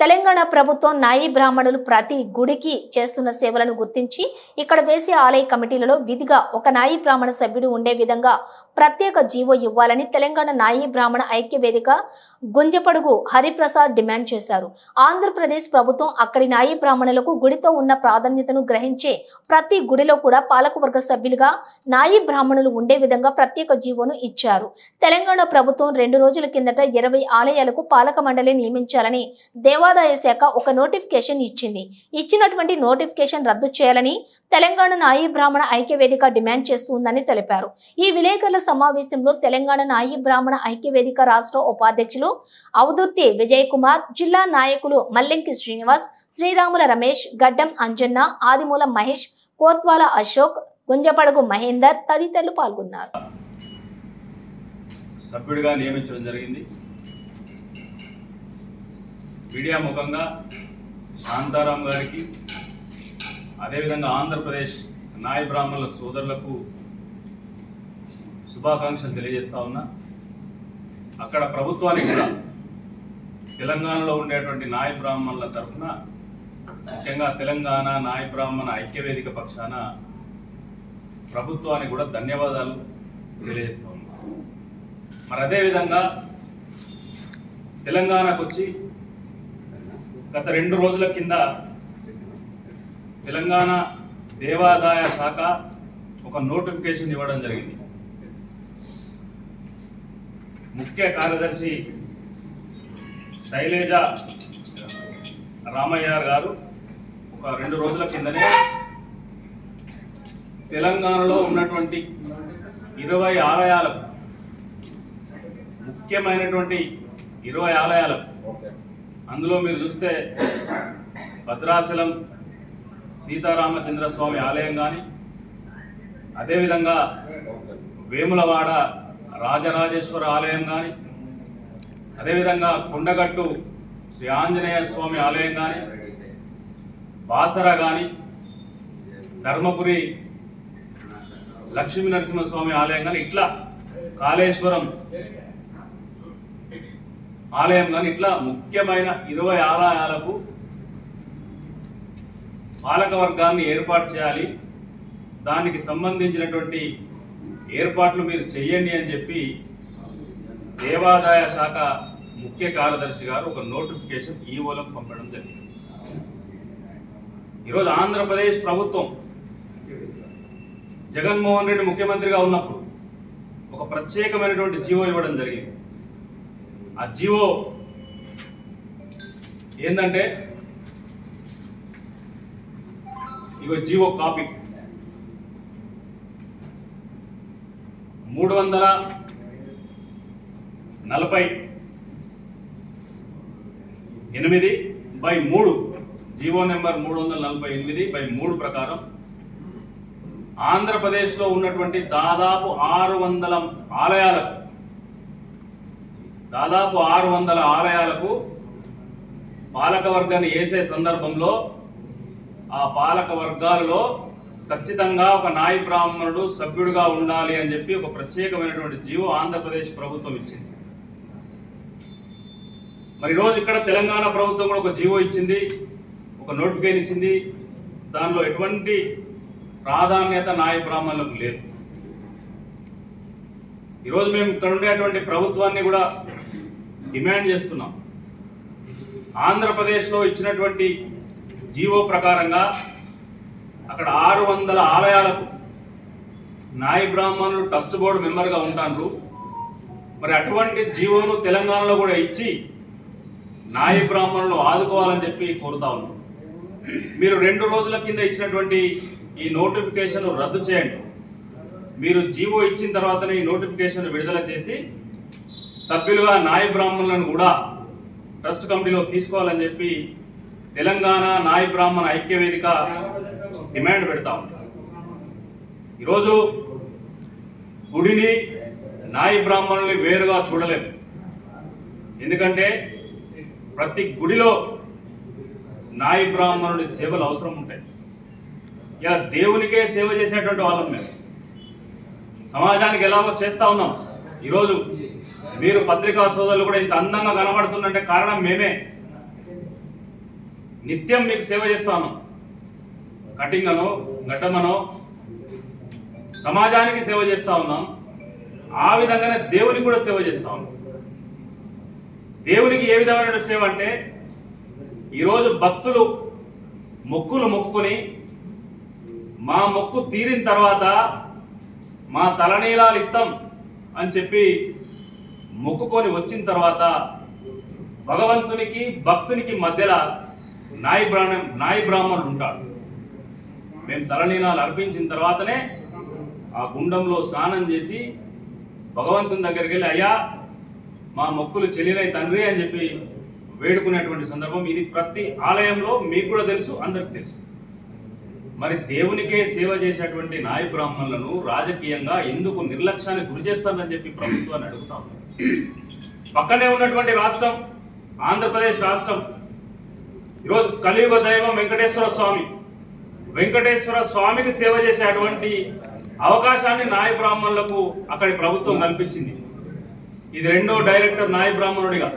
తెలంగాణ ప్రభుత్వం నాయి బ్రాహ్మణులు ప్రతి గుడికి చేస్తున్న సేవలను గుర్తించి ఇక్కడ వేసే ఆలయ కమిటీలలో విధిగా ఒక నాయి బ్రాహ్మణ సభ్యుడు ఉండే విధంగా ప్రత్యేక జీవో ఇవ్వాలని తెలంగాణ నాయి బ్రాహ్మణ ఐక్య వేదిక గుంజపడుగు హరిప్రసాద్ డిమాండ్ చేశారు. ఆంధ్రప్రదేశ్ ప్రభుత్వం అక్కడి నాయి బ్రాహ్మణులకు గుడితో ఉన్న ప్రాధాన్యతను గ్రహించే ప్రతి గుడిలో కూడా పాలకవర్గ సభ్యులుగా నాయి బ్రాహ్మణులు ఉండే విధంగా ప్రత్యేక జీవోను ఇచ్చారు. తెలంగాణ ప్రభుత్వం రెండు రోజుల కిందట ఇరవై ఆలయాలకు పాలక మండలి నియమించాలని దేవాదాయ శాఖ ఒక నోటిఫికేషన్ ఇచ్చింది. ఇచ్చినటువంటి నోటిఫికేషన్ రద్దు చేయాలని తెలంగాణ నాయి బ్రాహ్మణ ఐక్య వేదిక డిమాండ్ చేస్తుందని తెలిపారు. ఈ విలేకరుల సమావేశంలో తెలంగాణ నాయి బ్రాహ్మణ ఐక్య వేదిక రాష్ట్ర ఉపాధ్యక్షులు అవదుర్తి విజయ్ కుమార్ జిల్లా నాయకులు మల్లెంకి శ్రీనివాస్ శ్రీరాముల రమేష్ గడ్డం అంజన్న ఆదిమూల మహేష్ కోత్వాల అశోక్ గుంజపడగు మహేందర్ తదితరులు పాల్గొన్నారు. సభ్యుడిగా నియమించడం జరిగింది. మీడియా ముఖంగా శాంతారాం గారికి అదేవిధంగా ఆంధ్రప్రదేశ్ నాయ బ్రాహ్మణుల సోదరులకు శుభాకాంక్షలు తెలియజేస్తా ఉన్నా. అక్కడ ప్రభుత్వానికి కూడా తెలంగాణలో ఉండేటువంటి నాయ బ్రాహ్మణుల తరఫున ముఖ్యంగా తెలంగాణ నాయ బ్రాహ్మణ ఐక్యవేదిక పక్షాన ప్రభుత్వానికి కూడా ధన్యవాదాలు తెలియజేస్తా ఉన్నా. మరి అదేవిధంగా తెలంగాణకు వచ్చి గత రెండు రోజుల కింద తెలంగాణ దేవాదాయ శాఖ ఒక నోటిఫికేషన్ ఇవ్వడం జరిగింది. ముఖ్య కార్యదర్శి శైలేజ రామయ్య గారు ఒక రెండు రోజుల కిందనే తెలంగాణలో ఉన్నటువంటి ఇరవై ఆలయాలకు ముఖ్యమైనటువంటి ఇరవై ఆలయాలకు అందులో మీరు చూస్తే భద్రాచలం సీతారామచంద్ర స్వామి ఆలయం కానీ అదేవిధంగా వేములవాడ రాజరాజేశ్వర ఆలయం కానీ అదేవిధంగా కొండగట్టు శ్రీ ఆంజనేయ స్వామి ఆలయం కానీ బాసర కానీ ధర్మపురి లక్ష్మీ నరసింహస్వామి ఆలయం కానీ ఇట్లా కాళేశ్వరం ఆలయం కానీ ఇట్లా ముఖ్యమైన ఇరవై ఆలయాలకు పాలక వర్గాన్ని ఏర్పాటు చేయాలి. దానికి సంబంధించినటువంటి ఏర్పాట్లు మీరు చెయ్యండి అని చెప్పి దేవాదాయ శాఖ ముఖ్య కార్యదర్శి గారు ఒక నోటిఫికేషన్ ఈఓలకు పంపడం జరిగింది. ఈరోజు ఆంధ్రప్రదేశ్ ప్రభుత్వం జగన్మోహన్ రెడ్డి ముఖ్యమంత్రిగా ఉన్నప్పుడు ఒక ప్రత్యేకమైనటువంటి జీవో ఇవ్వడం జరిగింది. ఆ జీవో ఏంటంటే ఇగో జీవో కాపీ. మూడు వందల నలభై ఎనిమిది బై మూడు. జీవో నెంబర్ మూడు వందల నలభై ఎనిమిది బై మూడు ప్రకారం. ఆంధ్రప్రదేశ్లో ఉన్నటువంటి దాదాపు ఆరు వందల ఆలయాలకు దాదాపు ఆరు వందల ఆలయాలకు పాలకవర్గాన్ని వేసే సందర్భంలో ఆ పాలక వర్గాలలో ఖచ్చితంగా ఒక నాయ బ్రాహ్మణుడు సభ్యుడిగా ఉండాలి అని చెప్పి ఒక ప్రత్యేకమైనటువంటి జీవో ఆంధ్రప్రదేశ్ ప్రభుత్వం ఇచ్చింది. మరి ఈరోజు ఇక్కడ తెలంగాణ ప్రభుత్వం కూడా ఒక జీవో ఇచ్చింది ఒక నోటిఫికేషన్ ఇచ్చింది. దానిలో ఎటువంటి ప్రాధాన్యత నాయ బ్రాహ్మణులకు లేదు. ఈరోజు మేము ఇక్కడ ఉండేటువంటి ప్రభుత్వాన్ని కూడా డిమాండ్ చేస్తున్నాం. ఆంధ్రప్రదేశ్లో ఇచ్చినటువంటి జీవో ప్రకారంగా అక్కడ ఆరు వందల ఆలయాలకు నాయ బ్రాహ్మణులు ట్రస్ట్ బోర్డు మెంబర్గా ఉంటారు మరి అటువంటి జీవోను తెలంగాణలో కూడా ఇచ్చి నాయ బ్రాహ్మణులు ఆదుకోవాలని చెప్పి కోరుతా ఉన్నాం. మీరు రెండు రోజుల కింద ఇచ్చినటువంటి ఈ నోటిఫికేషన్ రద్దు చేయండి. మీరు జీవో ఇచ్చిన తర్వాతనే ఈ నోటిఫికేషన్ విడుదల చేసి సభ్యులుగా నాయ బ్రాహ్మణులను కూడా ట్రస్ట్ కమిటీలో తీసుకోవాలని చెప్పి తెలంగాణ నాయ బ్రాహ్మణ ఐక్య వేదిక డిమాండ్ పెడతా ఈరోజు గుడిని నాయ బ్రాహ్మణుల్ని వేరుగా చూడలేము. ఎందుకంటే ప్రతి గుడిలో నాయ బ్రాహ్మణుడి సేవలు అవసరం ఉంటాయి. ఇలా దేవునికే సేవ చేసేటువంటి వాళ్ళం మేము. సమాజానికి ఎలాగో చేస్తా ఉన్నాం. ఈరోజు మీరు పత్రికా సోదరులు కూడా ఇంత అందంగా కనబడుతుందంటే కారణం మేమే. నిత్యం మీకు సేవ చేస్తాను కటింగ్ అనో ఘటమనో సమాజానికి సేవ చేస్తా ఉన్నాం. ఆ విధంగానే దేవునికి కూడా సేవ చేస్తా ఉన్నాం. దేవునికి ఏ విధమైన సేవ అంటే ఈరోజు భక్తులు మొక్కులు మొక్కుకొని మా మొక్కు తీరిన తర్వాత మా తలనీలాలు ఇస్తాం అని చెప్పి మొక్కుకొని వచ్చిన తర్వాత భగవంతునికి భక్తునికి మధ్యలో నాయ బ్రాహ్మ నాయ బ్రాహ్మణుడు ఉంటాడు. మేము తలనీలాలు అర్పించిన తర్వాతనే ఆ గుండంలో స్నానం చేసి భగవంతుని దగ్గరికి వెళ్ళి అయ్యా మా మొక్కులు చెల్లినై తండ్రి అని చెప్పి వేడుకునేటువంటి సందర్భం ఇది ప్రతి ఆలయంలో మీకు కూడా తెలుసు అందరికి తెలుసు. మరి దేవునికే సేవ చేసేటువంటి నాయ బ్రాహ్మణులను రాజకీయంగా ఎందుకు నిర్లక్ష్యానికి గురి చేస్తారని చెప్పి ప్రభుత్వాన్ని అడుగుతాం పక్కనే ఉన్నటువంటి రాష్ట్రం ఆంధ్రప్రదేశ్ రాష్ట్రం. ఈరోజు కలియుగ దైవం వెంకటేశ్వర స్వామి. వెంకటేశ్వర స్వామికి సేవ చేసేటువంటి అవకాశాన్ని నాయ బ్రాహ్మణులకు అక్కడి ప్రభుత్వం కల్పించింది. ఇది రెండో డైరెక్టర్ నాయ బ్రాహ్మణుడిగా.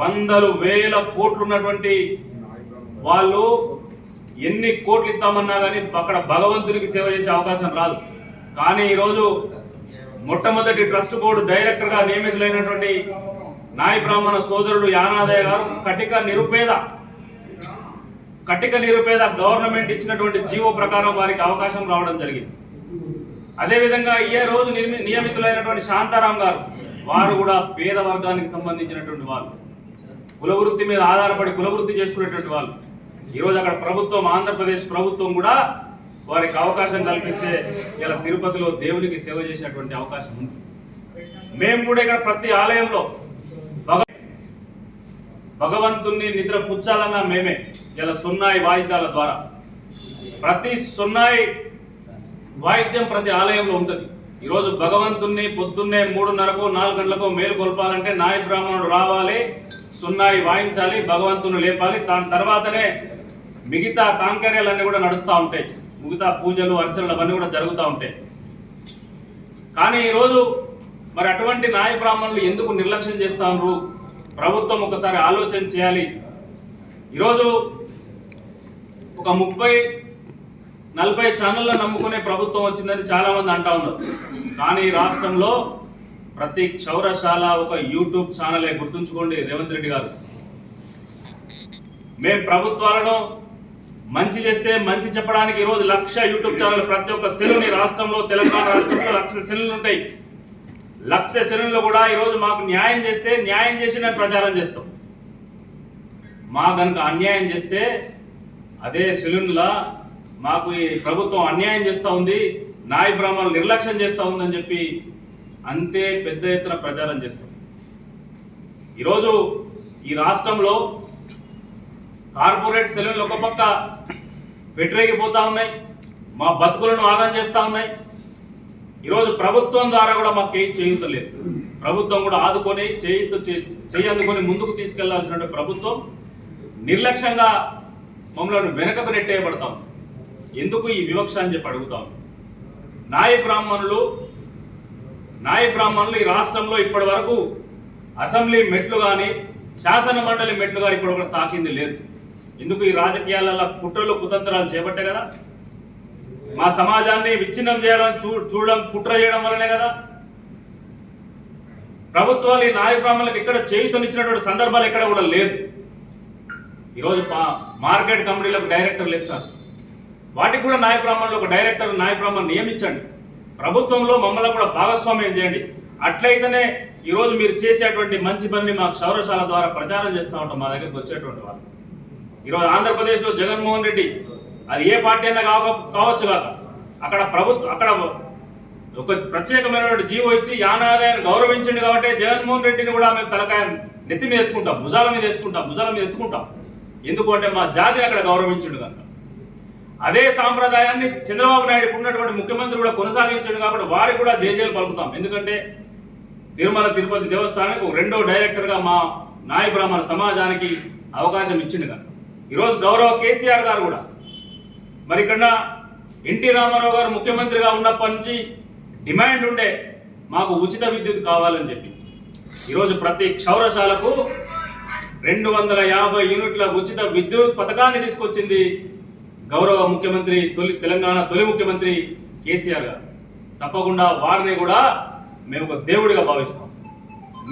వందలు వేల కోట్లు ఉన్నటువంటి వాళ్ళు ఎన్ని కోట్లు ఇద్దామన్నా కానీ అక్కడ భగవంతునికి సేవ చేసే అవకాశం రాదు. కానీ ఈరోజు మొట్టమొదటి ట్రస్ట్ బోర్డు డైరెక్టర్గా నియమితులైనటువంటి నాయ బ్రాహ్మణ సోదరుడు యానాదయ్య గారు కటిక నిరుపేద కటిక నిరుపేద గవర్నమెంట్ ఇచ్చినటువంటి జీవో ప్రకారం వారికి అవకాశం రావడం జరిగింది. అదేవిధంగా ఏ రోజు నిర్మి నియమితులైనటువంటి శాంతారాం గారు వారు కూడా పేద వర్గానికి సంబంధించినటువంటి వాళ్ళు. కులవృత్తి మీద ఆధారపడి కులవృత్తి చేసుకునేటువంటి వాళ్ళు. ఈరోజు అక్కడ ప్రభుత్వం ఆంధ్రప్రదేశ్ ప్రభుత్వం కూడా వారికి అవకాశం కల్పిస్తే ఇలా తిరుపతిలో దేవునికి సేవ చేసేటువంటి అవకాశం ఉంది. మేము కూడా ఇక్కడ ప్రతి ఆలయంలో భగ భగవంతుణ్ణి నిద్ర పుచ్చాలన్నా మేమే ఇలా సున్నాయి వాయిద్యాల ద్వారా. ప్రతి సున్నాయి వాయిద్యం ప్రతి ఆలయంలో ఉంటుంది. ఈరోజు భగవంతుణ్ణి పొద్దున్నే మూడున్నరకు నాలుగు గంటలకు మేలు కొలపాలంటే నాయ బ్రాహ్మణుడు రావాలి సున్నాయి వాయించాలి భగవంతుని లేపాలి. దాని తర్వాతనే మిగతా కాంకర్యాలన్నీ కూడా నడుస్తూ ఉంటాయి. మిగతా పూజలు అర్చనలు అవన్నీ కూడా జరుగుతూ ఉంటాయి. కానీ ఈరోజు మరి అటువంటి నాయ బ్రాహ్మణులు ఎందుకు నిర్లక్ష్యం చేస్తా ఉన్నారు ప్రభుత్వం ఒకసారి ఆలోచన చేయాలి. ఈరోజు ఒక ముప్పై నలభై ఛానళ్ళ నమ్ముకునే ప్రభుత్వం వచ్చిందని చాలామంది అంటా ఉన్నారు. కానీ రాష్ట్రంలో ప్రతి క్షౌరశాల ఒక యూట్యూబ్ ఛానలే గుర్తుంచుకోండి రేవంత్ రెడ్డి గారు. మేము ప్రభుత్వాలను మంచి చేస్తే మంచి చెప్పడానికి ఈరోజు లక్ష యూట్యూబ్ ఛానల్ ప్రతి ఒక్క సెలుని రాష్ట్రంలో తెలంగాణ రాష్ట్రంలో లక్ష సెలులు ఉంటాయి. లక్ష సెలుల్లో కూడా ఈరోజు మాకు న్యాయం చేస్తే న్యాయం చేసి మేము ప్రచారం చేస్తాం. మా కనుక అన్యాయం చేస్తే అదే సెలూన్లా మాకు ఈ ప్రభుత్వం అన్యాయం చేస్తూ ఉంది నాయ బ్రాహ్మణులు నిర్లక్ష్యం చేస్తూ ఉందని చెప్పి అంతే పెద్ద ఎత్తున ప్రచారం చేస్తాం. ఈరోజు ఈ రాష్ట్రంలో కార్పొరేట్ సెలవులు ఒక పక్క పెట్టరేగిపోతా ఉన్నాయి. మా బతుకులను ఆగం చేస్తూ ఉన్నాయి. ఈరోజు ప్రభుత్వం ద్వారా కూడా మాకు ఏం చేయించలేదు ప్రభుత్వం కూడా ఆదుకొని చేయితో చేయి అందుకొని ముందుకు తీసుకెళ్ళాల్సిన ప్రభుత్వం నిర్లక్ష్యంగా మమ్మల్ని వెనకకు నెట్టేయబడతాం ఎందుకు ఈ వివక్ష అని చెప్పి అడుగుతాం నాయ బ్రాహ్మణులు నాయ బ్రాహ్మణులు ఈ రాష్ట్రంలో ఇప్పటి వరకు అసెంబ్లీ మెట్లు కానీ శాసన మండలి మెట్లు కానీ ఇప్పుడు తాకింది లేదు. ఎందుకు ఈ రాజకీయాలలో కుట్రలు కుతంత్రాలు చేపట్టే కదా? మా సమాజాన్ని విచ్ఛిన్నం చేయడం చూ చూడడం కుట్ర చేయడం వల్లనే కదా? ప్రభుత్వాలు ఈ నాయకులకు ఇక్కడ చేయుతనిచ్చినటువంటి సందర్భాలు ఎక్కడ కూడా లేదు. ఈరోజు మార్కెట్ కంపెనీలకు డైరెక్టర్లు ఇస్తారు వాటికి కూడా నాయ బ్రాహ్మణులు ఒక డైరెక్టర్ నాయ బ్రాహ్మణ్ నియమించండి. ప్రభుత్వంలో మమ్మల్ని కూడా భాగస్వామ్యం చేయండి. అట్లయితేనే ఈరోజు మీరు చేసేటువంటి మంచి పనిని మా క్షౌరశాల ద్వారా ప్రచారం చేస్తూ ఉంటాం మా దగ్గరికి వచ్చేటువంటి వాళ్ళు. ఈరోజు ఆంధ్రప్రదేశ్లో జగన్మోహన్ రెడ్డి అది ఏ పార్టీ అయినా కావ కావచ్చు కాక అక్కడ ప్రభుత్వం అక్కడ ఒక ప్రత్యేకమైనటువంటి జీవో ఇచ్చి యానాదాయాన్ని గౌరవించండి కాబట్టి జగన్మోహన్ రెడ్డిని కూడా మేము తలకాయ నెత్తి మీద ఎత్తుకుంటాం భుజాల మీద వేసుకుంటాం భుజాల మీద ఎత్తుకుంటాం. ఎందుకంటే మా జాతిని అక్కడ గౌరవించండు కనుక. అదే సాంప్రదాయాన్ని చంద్రబాబు నాయుడు ఉన్నటువంటి ముఖ్యమంత్రి కూడా కొనసాగించాడు కాబట్టి వారికి కూడా జేజేలు పలుకుతాం. ఎందుకంటే తిరుమల తిరుపతి దేవస్థానానికి రెండో డైరెక్టర్గా మా నాయ బ్రాహ్మణ సమాజానికి అవకాశం ఇచ్చిండు కనుక. ఈరోజు గౌరవ కేసీఆర్ గారు కూడా. మరి ఇక్కడ ఎన్టీ రామారావు గారు ముఖ్యమంత్రిగా ఉన్నప్పటి నుంచి డిమాండ్ ఉండే మాకు ఉచిత విద్యుత్ కావాలని చెప్పి. ఈరోజు ప్రతి క్షౌరశాలకు రెండు వందల యాభై యూనిట్ల ఉచిత విద్యుత్ పథకాన్ని తీసుకొచ్చింది గౌరవ ముఖ్యమంత్రి తొలి తెలంగాణ తొలి ముఖ్యమంత్రి కేసీఆర్ గారు. తప్పకుండా వారిని కూడా మేము ఒక దేవుడిగా భావిస్తాం.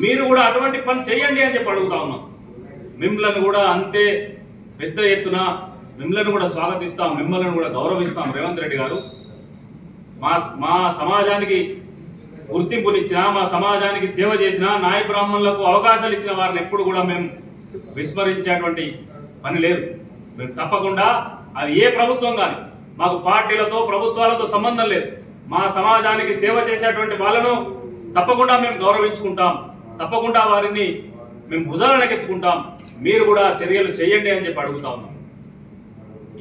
మీరు కూడా అటువంటి పని చేయండి అని చెప్పి అడుగుతా ఉన్నాం. మిమ్మల్ని కూడా అంతే పెద్ద ఎత్తున మిమ్మల్ని కూడా స్వాగతిస్తాం మిమ్మల్ని కూడా గౌరవిస్తాం రేవంత్ రెడ్డి గారు. మా మా సమాజానికి గుర్తింపునిచ్చిన మా సమాజానికి సేవ చేసిన నాయ బ్రాహ్మణులకు అవకాశాలు ఇచ్చిన వారిని ఎప్పుడు కూడా మేము విస్మరించేటువంటి పని లేదు. మేము తప్పకుండా అది ఏ ప్రభుత్వం కానీ మాకు పార్టీలతో ప్రభుత్వాలతో సంబంధం లేదు. మా సమాజానికి సేవ చేసేటువంటి వాళ్ళను తప్పకుండా మేము గౌరవించుకుంటాం. తప్పకుండా వారిని మేము భుజాలనకెత్తుకుంటాం మీరు కూడా చర్యలు చేయండి అని చెప్పి అడుగుతా ఉన్నాం.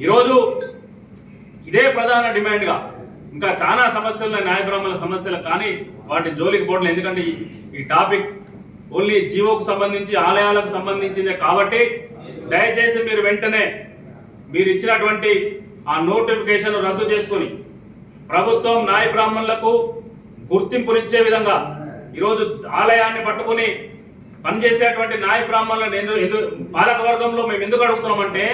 ఈరోజు ఇదే ప్రధాన డిమాండ్గా ఇంకా చాలా సమస్యలు ఉన్నాయి న్యాయ సమస్యలు కానీ వాటి జోలికి పోవడం ఎందుకంటే ఈ- ఈ టాపిక్ ఓన్లీ జీవోకు సంబంధించి ఆలయాలకు సంబంధించిందే కాబట్టి దయచేసి మీరు వెంటనే మీరు ఇచ్చినటువంటి ఆ నోటిఫికేషన్ రద్దు చేసుకొని ప్రభుత్వం నాయ బ్రాహ్మణులకు గుర్తింపునిచ్చే విధంగా ఈరోజు ఆలయాన్ని పట్టుకుని పనిచేసేటువంటి నాయ బ్రాహ్మణులను ఎందుకు ఎందుకు పాలక వర్గంలో మేము ఎందుకు అడుగుతున్నామంటే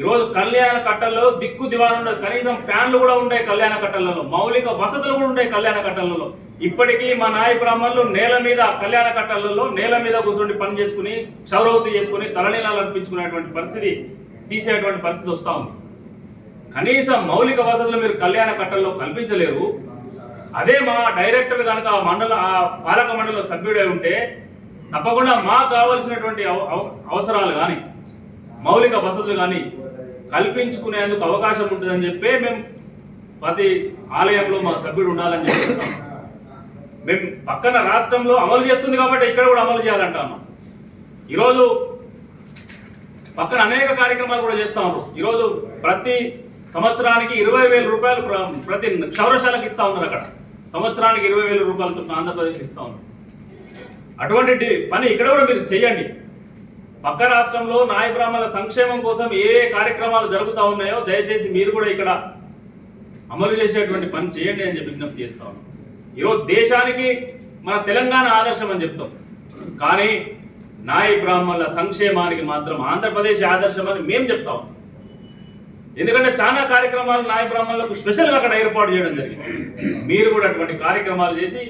ఈరోజు కళ్యాణ కట్టల్లో దిక్కు దివాలు ఉండదు కనీసం ఫ్యాన్లు కూడా ఉంటాయి కళ్యాణ కట్టలలో మౌలిక వసతులు కూడా ఉంటాయి కళ్యాణ కట్టలలో. ఇప్పటికీ మా నాయ బ్రాహ్మణులు నేల మీద కళ్యాణ కట్టలలో నేల మీద కూర్చొని పని చేసుకుని చౌరవతి చేసుకుని తలనీలాలు అనిపించుకునేటువంటి పరిస్థితి తీసేటువంటి పరిస్థితి వస్తూ ఉంది. కనీసం మౌలిక వసతులు మీరు కళ్యాణ కట్టల్లో కల్పించలేరు. అదే మా డైరెక్టర్ కనుక ఆ మండల ఆ పాలక మండలి సభ్యుడై ఉంటే తప్పకుండా మాకు కావలసినటువంటి అవ- అవసరాలు కానీ మౌలిక వసతులు కానీ కల్పించుకునేందుకు అవకాశం ఉంటుందని చెప్పే మేము ప్రతి ఆలయంలో మా సభ్యుడు ఉండాలని చెప్తున్నాం మేము పక్కన రాష్ట్రంలో అమలు చేస్తుంది కాబట్టి ఇక్కడ కూడా అమలు చేయాలంటాను. ఈరోజు పక్కన అనేక కార్యక్రమాలు కూడా చేస్తా ఉన్నారు ఈరోజు ప్రతి సంవత్సరానికి ఇరవై వేల రూపాయలు ప్రతి క్షౌరశాలకు ఇస్తా ఉన్నారు అక్కడ. సంవత్సరానికి ఇరవై వేల రూపాయలతో ఆంధ్రప్రదేశ్ ఇస్తా ఉన్నారు. అటువంటి పని ఇక్కడ కూడా మీరు చేయండి. పక్క రాష్ట్రంలో నాయ బ్రాహ్మణుల సంక్షేమం కోసం ఏ ఏ కార్యక్రమాలు జరుగుతూ ఉన్నాయో దయచేసి మీరు కూడా ఇక్కడ అమలు చేసేటువంటి పని చేయండి అని చెప్పి విజ్ఞప్తి చేస్తా ఉన్నాం. ఈరోజు దేశానికి మన తెలంగాణ ఆదర్శం అని చెప్తాం. కానీ నాయ బ్రాహ్మణుల సంక్షేమానికి మాత్రం ఆంధ్రప్రదేశ్ ఆదర్శం అని మేము చెప్తాం ఎందుకంటే చాలా కార్యక్రమాలు నాయ బ్రాహ్మణులకు స్పెషల్గా అక్కడ ఏర్పాటు చేయడం జరిగింది. మీరు కూడా అటువంటి కార్యక్రమాలు చేసి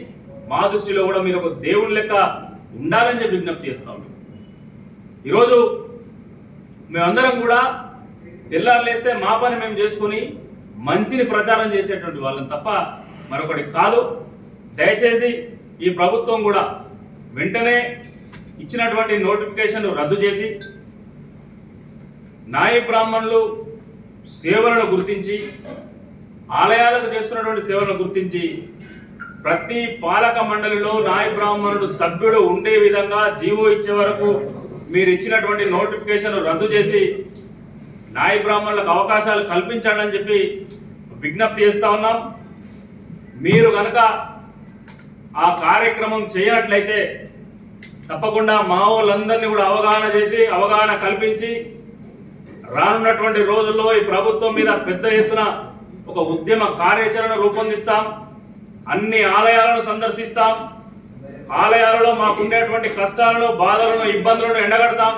మా దృష్టిలో కూడా మీరు ఒక దేవుని లెక్క ఉండాలని చెప్పి విజ్ఞప్తి చేస్తా ఉన్నాం. ఈరోజు మేమందరం కూడా తెల్లారులేస్తే మా పని మేము చేసుకొని మంచిని ప్రచారం చేసేటువంటి వాళ్ళని తప్ప మరొకటి కాదు. దయచేసి ఈ ప్రభుత్వం కూడా వెంటనే ఇచ్చినటువంటి నోటిఫికేషన్ రద్దు చేసి నాయ బ్రాహ్మణులు సేవలను గుర్తించి ఆలయాలకు చేస్తున్నటువంటి సేవలను గుర్తించి ప్రతి పాలక మండలిలో నాయ బ్రాహ్మణుడు సభ్యుడు ఉండే విధంగా జీవో ఇచ్చే వరకు మీరు ఇచ్చినటువంటి నోటిఫికేషన్ రద్దు చేసి నాయ బ్రాహ్మణులకు అవకాశాలు కల్పించండి అని చెప్పి విజ్ఞప్తి చేస్తా ఉన్నాం. మీరు కనుక ఆ కార్యక్రమం చేయనట్లయితే తప్పకుండా మా వాళ్ళందరినీ కూడా అవగాహన చేసి అవగాహన కల్పించి రానున్నటువంటి రోజుల్లో ఈ ప్రభుత్వం మీద పెద్ద ఎత్తున ఒక ఉద్యమ కార్యాచరణ రూపొందిస్తాం. అన్ని ఆలయాలను సందర్శిస్తాం. ఆలయాలలో మాకుండేటువంటి కష్టాలను బాధలను ఇబ్బందులను ఎండగడతాం.